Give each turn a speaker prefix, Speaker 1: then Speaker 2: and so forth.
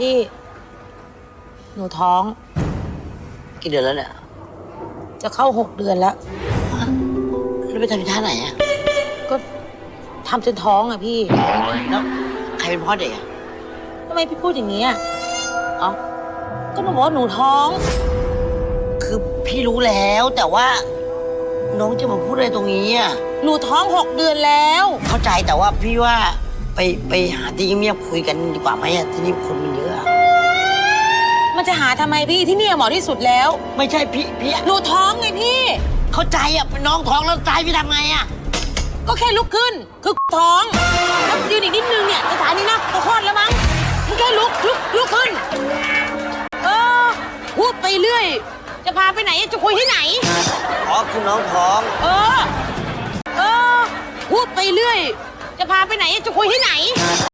Speaker 1: พี่ หนูท้อง
Speaker 2: กี่เดือนแล้วเนี่ย
Speaker 1: จะเข้าหกเดือนแล้ว
Speaker 2: แล้วไปทำที่ท่าไหนอะ
Speaker 1: ก็ทำจนท้องอะพี่
Speaker 2: แล้วใครเป็นพ่อเด็กอะ
Speaker 1: ทำไมพี่พูดอย่างนี้อะ
Speaker 2: เอ้า
Speaker 1: ก็หนูบอกว่าหนูท้อง
Speaker 2: คือพี่รู้แล้วแต่ว่า น้องจะมาพูดอะไรตรงนี้อะ
Speaker 1: หนูท้องหกเดือนแล้ว
Speaker 2: เข้าใจแต่ว่าพี่ว่า ไปไปหาที่เงียบๆคุยกันดีกว่าไหมอะที่นี่คนมันเยอะอะ
Speaker 1: มันจะหาทำไมพี่ที่เนี่ยเหมาะที่สุดแล้ว
Speaker 2: ไม่ใช่พี่พี่
Speaker 1: หนูท้องไงพี่
Speaker 2: เข้าใจอะเป็นน้องท้องแล้วใจพี่ทำไงอะ
Speaker 1: ก็แค่ลุกขึ้นคือท้องแล้วยืนอีกนิดนึงเนี่ยสถานีนะก็คลอดแล้วมั้งมึงแค่ลุกลุกลุกขึ้นเออพูดไปเรื่อย จะพาไปไหนจะคุยที่ไหน
Speaker 2: อ๋อคือน้องท้อง
Speaker 1: เออ เออพูดไปเรื่อย จะพาไปไหนจะคุยที่ไหน